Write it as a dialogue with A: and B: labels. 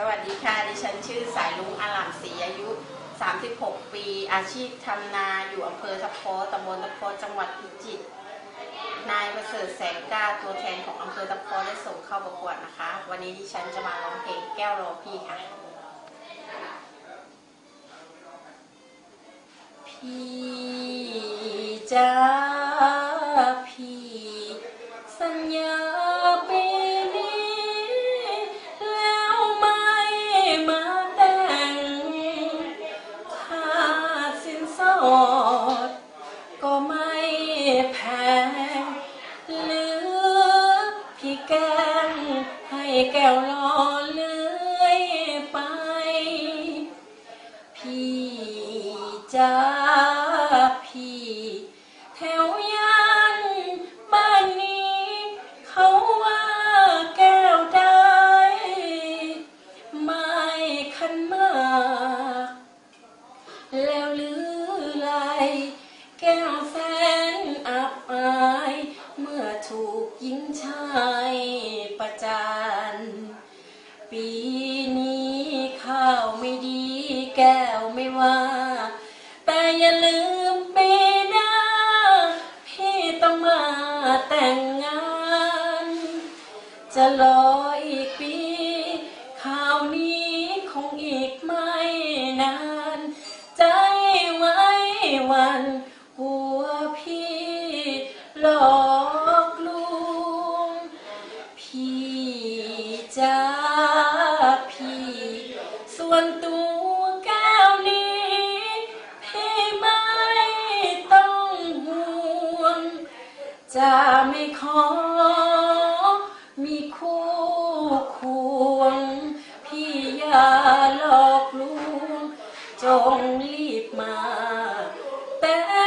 A: สวัสดีค่ะ ดิฉันชื่อสายลุงอาลามศรีอายุ 36 ปี อาชีพทำนาอยู่อำเภอตะโพตำบลตะโพจังหวัดพิจิตร นายประเสริฐแสงกล้าตัวแทนของอำเภอตะโพได้ส่งเข้าประกวดนะคะ วันนี้ดิฉันจะมาร้องเพลงแก้วรอพี่ค่ะ พี่จ้า ด ก็ไม่แพงเหลือพี่แกงให้แก้วรอเลยไป พี่จ้าพี่แถวย่านบ้านนี้เขาว่าแก้วได้ไม่คันมา ไหลแก้วแฟนอับอาย เมื่อถูกหญิงชายประจานปีนี้ข้าวไม่ดีแก้วไม่ว่า แต่อย่าลืมปีหน้า พี่ต้องมาแต่งงาน จะรออีกปี ข่าวนี้คงอีกไม่ หลอกลวงพี่จ้าพี่ส่วนตัวแก้วนี้พี่ไม่ต้องห่วง จะไม่ขอมีคู่ควง พี่อย่าหลอกลวง จงรีบมาแต่